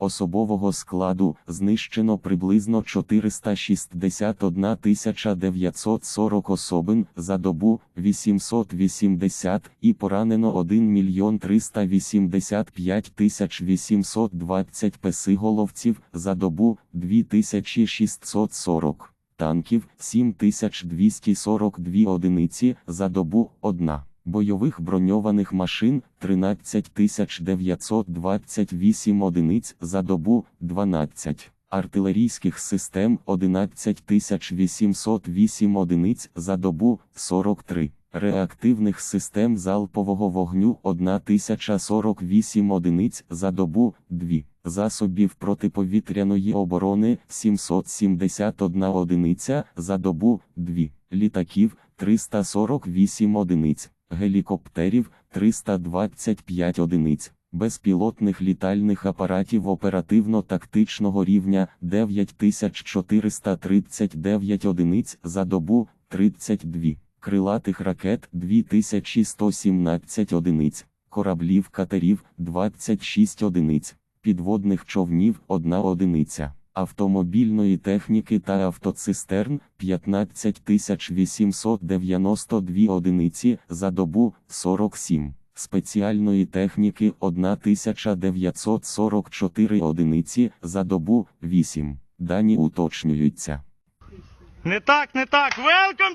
Особового складу знищено приблизно 461 940 особин за добу 880 і поранено 1 мільйон 385 тисяч 820 песиголовців за добу 2640 танків 7242 одиниці за добу 1 бойових броньованих машин 13928 одиниць за добу 12, артилерійських систем 11808 одиниць за добу 43, реактивних систем залпового вогню 1048 одиниць за добу 2, засобів протиповітряної оборони 771 одиниця за добу 2, літаків 348 одиниць гелікоптерів 325 одиниць, безпілотних літальних апаратів оперативно-тактичного рівня 9439 одиниць за добу 32, крилатих ракет 2117 одиниць, кораблів катерів 26 одиниць, підводних човнів 1 одиниця автомобільної техніки та автоцистерн 15892 одиниці за добу 47, спеціальної техніки 1944 одиниці за добу 8. Дані уточнюються. Не так, не так. Сука!